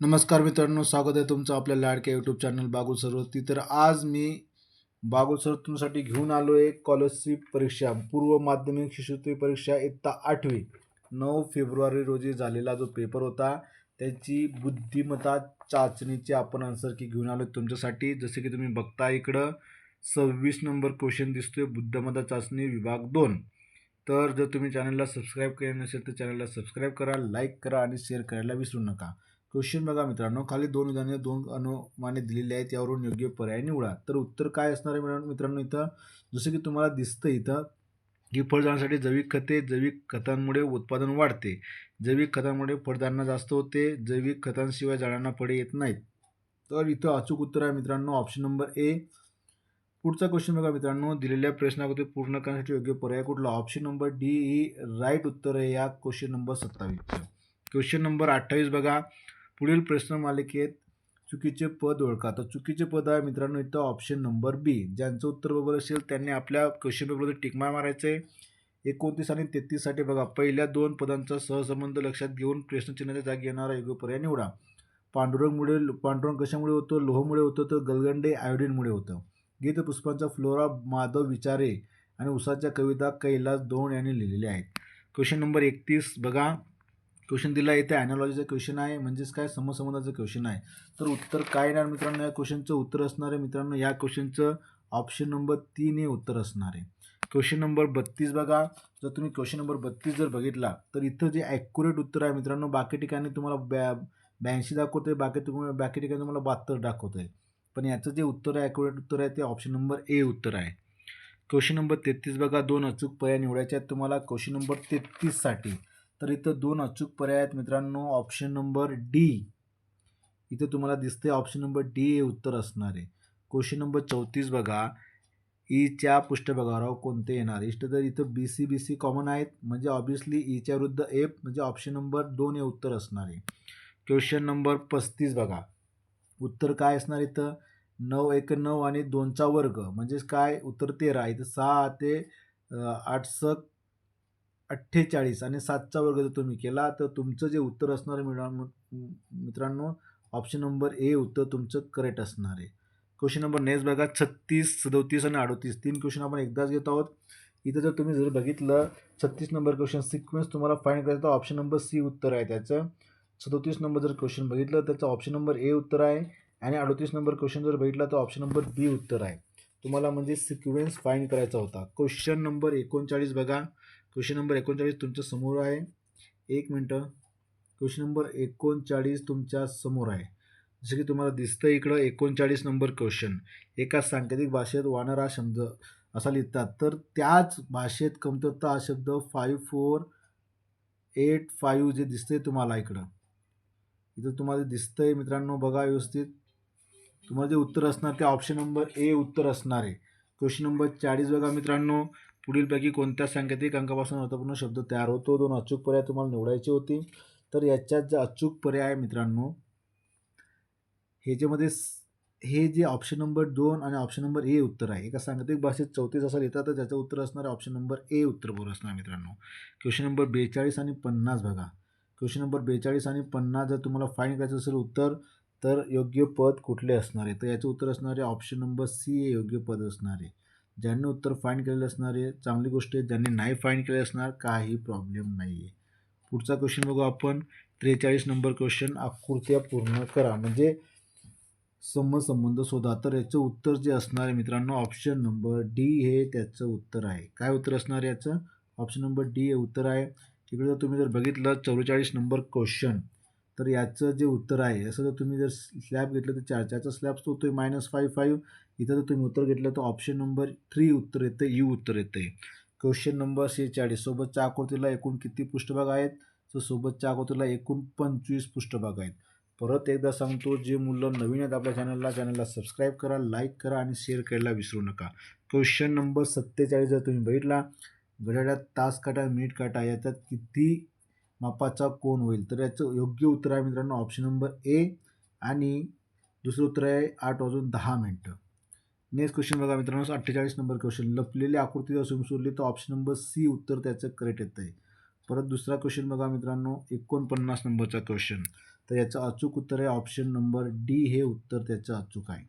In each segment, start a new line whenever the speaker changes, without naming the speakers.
नमस्कार मित्रांनो स्वागत आहे तुमचं आपल्या लाडक्या यूट्यूब चॅनल बागुल सरवरती तर आज मी बागुल सर तुमसाठी घेऊन आलो आहे स्कॉलरशिप परीक्षा पूर्व माध्यमिक शिष्यवृत्ती परीक्षा इत्ता आठवी. नऊ फेब्रुवारी रोजी झालेला जो पेपर होता त्याची बुद्धिमत्ता चाचणीची आपण आन्सर की घेऊन आलो तुमच्यासाठी. जसे की तुम्ही बघता इकडं सव्वीस नंबर क्वेश्चन दिसतोय बुद्धिमत्ता चाचणी विभाग दोन. तर जर तुम्ही चॅनलला सबस्क्राईब केले नसेल तर चॅनलला सबस्क्राईब करा लाईक करा आणि शेअर करायला विसरू नका. क्वेश्चन बघा मित्रांनो खाली दोन विधाने दोन अनुमाने दिलेले आहेत यावरून योग्य पर्याय निवडा. तर उत्तर काय असणार आहे मित्रांनो मित्रांनो इथं? जसं की तुम्हाला दिसतं इथं की फळझाडांसाठी जैविक खते जैविक खतांमुळे उत्पादन वाढते. जैविक खतांमुळे फळझाडांना जास्त होते जैविक खतांशिवाय झाडांना फळे येत नाहीत. तर इथं अचूक उत्तर आहे मित्रांनो ऑप्शन नंबर ए पुढचा क्वेश्चन बघा मित्रांनो दिलेल्या प्रश्नाकृती पूर्ण करण्यासाठी योग्य पर्याय कुठला? ऑप्शन नंबर डी ही राईट उत्तर आहे या क्वेश्चन नंबर सत्तावीसचं. क्वेश्चन नंबर अठ्ठावीस बघा. पुढील प्रश्न मालिकेत चुकीचे पद ओळखा. तर चुकीचे पद आहे मित्रांनो इथं ऑप्शन नंबर बी ज्यांचं उत्तर बरोबर असेल त्यांनी आपल्या क्वेश्चन पेपरमध्ये टिकमार मारायचं. आहे एकोणतीस आणि तेहतीससाठी बघा पहिल्या दोन पदांचा सहसंबंध लक्षात घेऊन प्रश्नचिन्हाच्या जागी येणारा योग्य पर्याय निवडा. पांडुरंगमुळे पांडुरंग कशामुळे होतं? लोहमुळे होतं तर गलगंडे आयोडीनमुळे होतं. गीतपुष्पांचा फ्लोरा माधव विचारे आणि उसाच्या कविता कैलास दोन यांनी लिहिलेल्या आहेत. क्वेश्चन नंबर एकतीस बघा. क्वेश्चन दिला इथे ॲनॉलॉजीचा क्वेश्चन आहे म्हणजेच काय? समसंबंधाचं क्वेश्चन आहे. तर उत्तर काय येणार मित्रांनो? या क्वेश्चनचं उत्तर असणार आहे मित्रांनो. या क्वेश्चनचं ऑप्शन नंबर तीन हे उत्तर असणार आहे. क्वेश्चन नंबर बत्तीस बघा. जर तुम्ही क्वेश्चन नंबर बत्तीस जर बघितला तर इथं जे ॲक्युरेट उत्तर आहे मित्रांनो बाकी ठिकाणी तुम्हाला ब्या ब्याऐंशी दाखवतं आहे बाकी तुम्हाला बाकी ठिकाणी तुम्हाला बहात्तर दाखवतं आहे पण याचं जे उत्तर आहे ॲक्युरेट उत्तर आहे ते ऑप्शन नंबर ए उत्तर आहे. क्वेश्चन नंबर तेहतीस बघा. दोन अचूक पर्याय निवडायचे आहेत तुम्हाला. क्वेश्चन नंबर तेहतीससाठी तर इथं दोन अचूक पर्याय आहेत मित्रांनो. ऑप्शन नंबर डी इथं तुम्हाला दिसते ऑप्शन नंबर डी हे उत्तर असणार आहे. क्वेश्चन नंबर चौतीस बघा. E ईच्या पृष्ठभागावर कोणते येणार? इष्ट तर इथं B C B C common आहेत. म्हणजे ऑब्विसली ईच्या e विरुद्ध एफ म्हणजे ऑप्शन नंबर दोन हे उत्तर असणार आहे. क्वेश्चन नंबर पस्तीस बघा. उत्तर काय असणार इथं? नऊ एक नऊ आणि दोनचा वर्ग. म्हणजेच काय? उत्तर तेरा. इथं सहा ते आठ सक अठ्ठेचाळीस आणि सातचा वर्ग जर तुम्ही केला तर तुमचं जे उत्तर असणार आहे मित्रांनो मित्रांनो ऑप्शन नंबर ए उत्तर तुमचं करेक्ट असणार आहे. क्वेश्चन नंबर नेक्स्ट बघा छत्तीस सदोतीस आणि अडोतीस. तीन क्वेश्चन आपण एकदाच घेत आहोत. इथं जर तुम्ही जर बघितलं छत्तीस नंबर क्वेश्चन सिक्वेन्स तुम्हाला फाईंड करायचं तर ऑप्शन नंबर सी उत्तर आहे त्याचं. सदोतीस नंबर जर क्वेश्चन बघितलं त्याचं ऑप्शन नंबर ए उत्तर आहे. आणि अडोतीस नंबर क्वेश्चन जर बघितला तर ऑप्शन नंबर बी उत्तर आहे. तुम्हाला म्हणजे सिक्वेन्स फाईंड करायचा होता. क्वेश्चन नंबर एकोणचाळीस बघा. क्वेश्चन नंबर एकोणचाळीस तुमच्यासमोर आहे. एक मिनटं. क्वेश्चन नंबर एकोणचाळीस तुमच्यासमोर आहे. जसं की तुम्हाला दिसतं इकडं एकोणचाळीस नंबर क्वेश्चन. एका सांकेतिक भाषेत वानर हा शब्द असा लिहितात. तर त्याच भाषेत कमतरता हा शब्द फाईव्ह फोर एट फाईव्ह जे दिसतंय तुम्हाला इकडं. इथं तुम्हाला दिसतंय मित्रांनो बघा व्यवस्थित. तुम्हाला जे उत्तर असणार ते ऑप्शन नंबर ए उत्तर असणार आहे. क्वेश्चन नंबर चाळीस बघा मित्रांनो. पुढीलपैकी कोणत्या सांकेतिक अंकापासून अर्थपूर्ण शब्द तयार होतो? दोन अचूक पर्याय तुम्हाला निवडायचे होते. तर याच्यात जे अचूक पर्याय आहे मित्रांनो ह्याच्यामध्ये हे जे ऑप्शन नंबर दोन आणि ऑप्शन नंबर ए उत्तर आहे. एका सांकेतिक भाषेत चौतीस असं लिहितात तर त्याचं उत्तर असणार ऑप्शन नंबर ए उत्तर बरोबर असणार मित्रांनो. क्वेश्चन नंबर बेचाळीस आणि पन्नास बघा. क्वेश्चन नंबर बेचाळीस आणि पन्नास जर तुम्हाला फाईन करायचं असेल उत्तर तर योग्य पद कुठले असणार आहे? तर याचं उत्तर असणार आहे ऑप्शन नंबर सी हे योग्य पद असणार आहे. ज्यांनी उत्तर फाईन केलेलं असणार आहे चांगली गोष्ट आहे ज्यांनी नाही फाईन केले असणार काही प्रॉब्लेम नाही आहे पुढचा क्वेश्चन बघू आपण. त्रेचाळीस नंबर क्वेश्चन आकृत्या पूर्ण करा. म्हणजे समसंबंध शोधा. तर याचं उत्तर जे असणार आहे मित्रांनो ऑप्शन नंबर डी हे त्याचं उत्तर आहे. काय उत्तर असणार आहे याचं? ऑप्शन नंबर डी हे उत्तर आहे. तिकडे जर तुम्ही जर बघितलं चौवेचाळीस नंबर क्वेश्चन तर याचं जे उत्तर आहे असं जर तुम्ही जर स्लॅब घेतलं तर चार चारचा स्लॅब होतो आहे मायनस फाईव्ह फाईव्ह इथं जर तुम्ही उत्तर घेतलं तर ऑप्शन नंबर थ्री उत्तर येतं यू e उत्तर येतं आहे क्वेश्चन नंबर सेहेचाळीस सोबतच्या आकृतीला एकूण किती पृष्ठभाग आहेत? तर सोबतच्या आकृतीला एकूण पंचवीस पृष्ठभाग आहेत. परत एकदा सांगतो जे मुलं नवीन आहेत आपल्या चॅनलला चॅनलला सबस्क्राईब करा लाईक करा आणि शेअर करायला विसरू नका. क्वेश्चन नंबर सत्तेचाळीस जर तुम्ही बघितला घड्याळ्यात तास काटा मिनिट काटा याच्यात किती मापाचा कोण होईल? तर याचं योग्य उत्तर आहे मित्रांनो ऑप्शन नंबर ए आणि दुसरं उत्तर आहे आठ वाजून दहा मिनटं. नेक्स्ट क्वेश्चन बघा मित्रांनो अठ्ठेचाळीस नंबर क्वेश्चन लपलेली आकृती जर तुम्ही सोडली तर ऑप्शन नंबर सी उत्तर त्याचं करेक्ट येतं आहे परत दुसरा क्वेश्चन बघा मित्रांनो एकोणपन्नास नंबरचा क्वेश्चन तर याचं अचूक उत्तर आहे ऑप्शन नंबर डी हे उत्तर त्याचं अचूक आहे.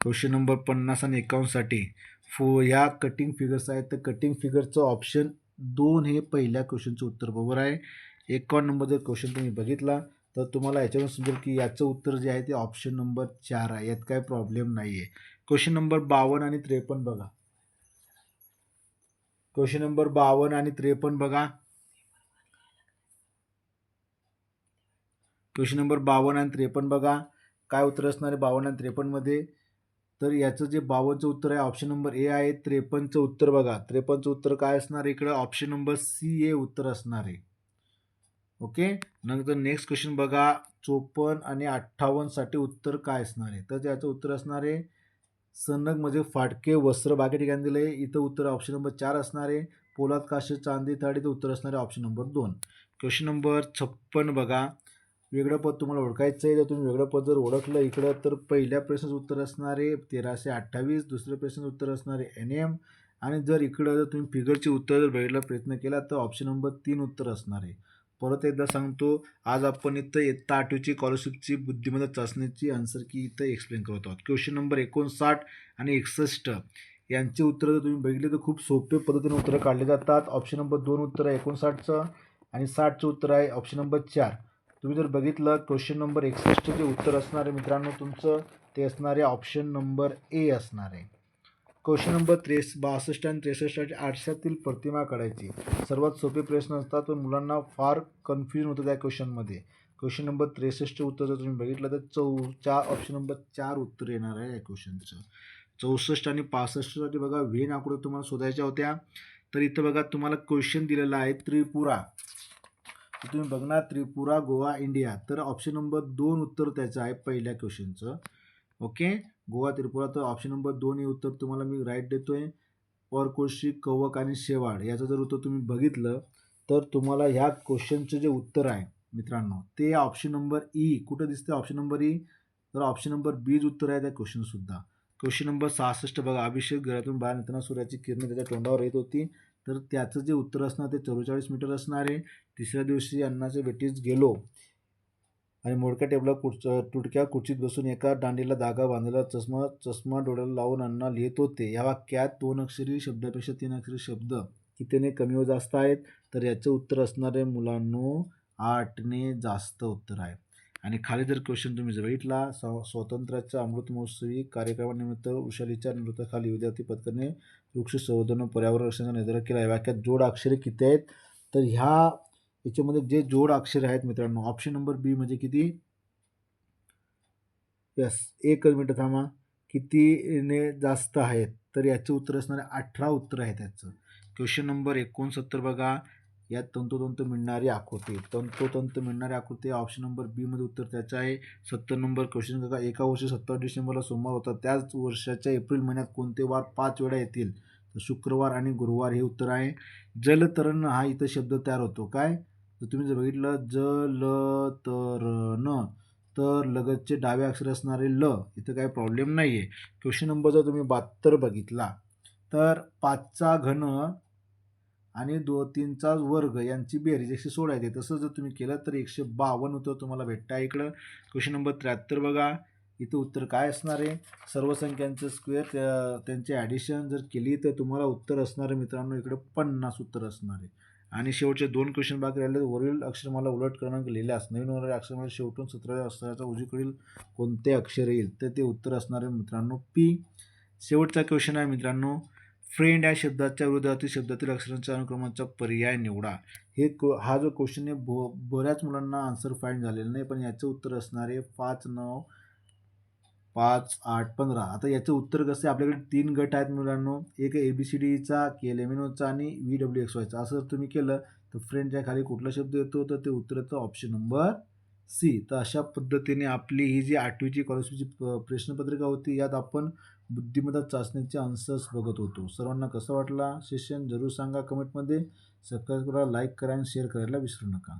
क्वेश्चन नंबर पन्नास आणि एकावन्नसाठी. फो ह्या कटिंग फिगर्स आहेत तर कटिंग फिगरचं ऑप्शन दोन हे पहिल्या क्वेश्चनचं उत्तर बरोबर आहे. एकावन्न नंबर जर क्वेश्चन तुम्ही बघितला तर तुम्हाला याच्यावरून समजेल की याचं उत्तर जे आहे ते ऑप्शन नंबर चार आहे. यात काय प्रॉब्लेम नाही आहे क्वेश्चन नंबर बावन्न आणि त्रेपन्न बघा. क्वेश्चन नंबर बावन्न आणि त्रेपन्न बघा. क्वेश्चन नंबर बावन्न आणि त्रेपन्न बघा. काय उत्तर असणार आहे बावन्न आणि त्रेपन्नमध्ये? तर याचं जे बावनचं उत्तर आहे ऑप्शन नंबर ए आहे त्रेपन्नचं उत्तर बघा. त्रेपन्नचं उत्तर काय असणार आहे इकडं? ऑप्शन नंबर सी हे उत्तर असणार आहे. ओके नंतर नेक्स्ट क्वेश्चन बघा. चोपन्न आणि अठ्ठावन्नसाठी उत्तर काय असणार आहे? तर याचं उत्तर असणार आहे सनग म्हणजे फाटके वस्त्र बाकी ठिकाणी दिले इथं उत्तर ऑप्शन नंबर चार असणार आहे. पोलाद काशी चांदी थाळी तर उत्तर असणार आहे ऑप्शन नंबर दोन. क्वेश्चन नंबर छप्पन बघा. वेगळं पद तुम्हाला ओळखायचं आहे जर तुम्ही वेगळं पद जर ओळखलं इकडं तर पहिल्या प्रश्नाचं उत्तर असणार आहे तेराशे अठ्ठावीस दुसऱ्या प्रश्नाचं उत्तर असणारे एन एम. आणि जर इकडं जर तुम्ही फिगरचे उत्तर जर बघायला प्रयत्न केला तर ऑप्शन नंबर तीन उत्तर असणार. आहे परत एकदा सांगतो आज आपण इथं इयत्ता आठवीची स्कॉलरशिपची बुद्धिमत्ता चाचणीची आन्सर की इथं एक्सप्लेन करत आहोत. क्वेश्चन नंबर एकोणसाठ आणि एकसष्ट. यांची उत्तरं जर तुम्ही बघितली तर खूप सोपे पद्धतीने उत्तरं काढली जातात. ऑप्शन नंबर दोन उत्तर आहे एकोणसाठचं आणि साठचं उत्तर आहे ऑप्शन नंबर चार. तुम्ही जर बघितलं क्वेश्चन नंबर एकसष्ट जे उत्तर असणार आहे मित्रांनो तुमचं ते असणारे ऑप्शन नंबर ए असणार आहे. क्वेश्चन नंबर त्रेस बासष्ट आणि त्रेसष्ट आठशातील प्रतिमा काढायची. सर्वात सोपे प्रश्न असतात पण मुलांना फार कन्फ्युजन होतं त्या क्वेश्चनमध्ये क्वेश्चन नंबर त्रेसष्ट उत्तर जर तुम्ही बघितलं तर चौ चार ऑप्शन नंबर चार उत्तर येणार आहे या क्वेश्चनचं चौसष्ट आणि पासष्टसाठी बघा व्हेन आकृत्या तुम्हाला शोधायच्या होत्या. तर इथं बघा तुम्हाला क्वेश्चन दिलेला आहे त्रिपुरा. तुम्ही बघणार त्रिपुरा गोवा इंडिया. तर ऑप्शन नंबर दोन उत्तर त्याचं आहे पहिल्या क्वेश्चनचं. ओके गोवा त्रिपुरा तर ऑप्शन नंबर दोन हे उत्तर तुम्हाला मी राईट देतो आहे परकोशी कवक आणि शेवाळ याचं जर उत्तर तुम्ही बघितलं तर तुम्हाला ह्या क्वेश्चनचं जे उत्तर आहे मित्रांनो ते ऑप्शन नंबर ई कुठं दिसतं ऑप्शन नंबर ई तर ऑप्शन नंबर बीज उत्तर आहे त्या क्वेश्चनसुद्धा क्वेश्चन नंबर सहासष्ट बघा. अभिषेक घरातून बाहेर येताना सूर्याची किरणं त्याच्या तोंडावर येत होती. तर त्याचं जे उत्तर असणार ते चव्वेचाळीस मीटर असणार आहे. तिसऱ्या दिवशी अण्णाचे वेटीस गेलो. आणि मोडक्या टेबला कुठ तुटक्या खुर्चीत बसून एका दांडीला धागा बांधलेला चष्मा चष्मा डोळ्याला लावून अण्णा लिहित होते. या वाक्यात दोन अक्षरी शब्दापेक्षा तीन अक्षरी शब्द. कितीने कमी व जास्त आहेत? तर याचं उत्तर असणारे मुलांनो आठने जास्त उत्तर आहे. आणि खाली जर क्वेश्चन तुम्ही जर बघितला स्वातंत्र्याच्या अमृत महोत्सवी कार्यक्रमानिमित्त उशालीच्या नृत्याखाली विद्यार्थी पथकाने वृक्ष संवर्धन पर्यावरण रक्षणाचा निर्धार केला आहे वाक्यात जोड अक्षरे किती आहेत? तर ह्या याच्यामध्ये जे जोड अक्षरे आहेत मित्रांनो ऑप्शन नंबर बी म्हणजे किती? यस एक मिनटं थांबा. कितीने जास्त आहेत? तर याचे उत्तर असणारे अठरा उत्तर आहे त्याचं क्वेश्चन नंबर एकोणसत्तर बघा. यात तंतोतंत मिळणारी आकृती. तंतोतंत मिळणारी आकृती ऑप्शन नंबर बीमध्ये उत्तर त्याचं आहे. सत्तर नंबर क्वेश्चन काका एका वर्षी सत्तावीस डिसेंबरला सोमवार होता त्याच वर्षाच्या एप्रिल महिन्यात कोणते वार पाच वेळा येतील? तर शुक्रवार आणि गुरुवार हे उत्तर आहे. जलतरण हा इथं शब्द तयार होतो. काय? तर तुम्ही जर बघितलं जलतरण. तर लगतचे डावे अक्षर असणारे ल इथं काही प्रॉब्लेम नाही आहे क्वेश्चन नंबर जर तुम्ही बहात्तर बघितला तर पाचचा घन आणि दो तीनचा वर्ग यांची बेरीज एकशे सोळा येते. तसं जर तुम्ही केलं तर एकशे बावन्न उत्तर तुम्हाला भेटतं इकडं. क्वेश्चन नंबर त्र्याहत्तर बघा. इथं उत्तर काय असणार आहे? सर्व संख्यांचं स्क्वेअर त्या त्यांचे ॲडिशन जर केली तर तुम्हाला उत्तर असणार आहे मित्रांनो. इकडं पन्नास उत्तर असणार आहे. आणि शेवटचे दोन क्वेश्चन बाकी राहिले वरील अक्षर मला उलट क्रमांक लिहिल्यास नवीन अक्षर अक्षरामध्ये शेवटून सतराव्या अक्षराचा उजवीकडील कोणते अक्षर येईल? तर ते उत्तर असणार आहे मित्रांनो. पी शेवटचा क्वेश्चन आहे मित्रांनो. फ्रेंड या शब्दाच्या विरोधातील शब्दातील अक्षरांच्या अनुक्रमाचा पर्याय निवडा. हे को हा जो क्वेश्चन आहे ब बऱ्याच मुलांना आन्सर फाईंड झालेलं नाही पण याचं उत्तर असणार आहे पाच नऊ पाच आठ पंधरा. आता याचं उत्तर कसं आहे? आपल्याकडे तीन गट आहेत मुलांनो. एक ए बी सी डीचा के एल एम एन ओचा आणि व्ही डब्ल्यू एक्स वायचा असं जर तुम्ही केलं तर फ्रेंडच्या खाली कुठला शब्द येतो तर ते उत्तर येतं ऑप्शन नंबर सी तर अशा पद्धतीने आपली ही जी आठवीची कॉलेजची प्रश्नपत्रिका होती यात आपण बुद्धिमत्ता चाचणीचे आन्सर्स बघत होतो. सर्वांना कसं वाटला? सेशन जरूर सांगा कमेंटमध्ये सबस्क्राईब करा लाईक करा आणि शेअर करायला विसरू नका.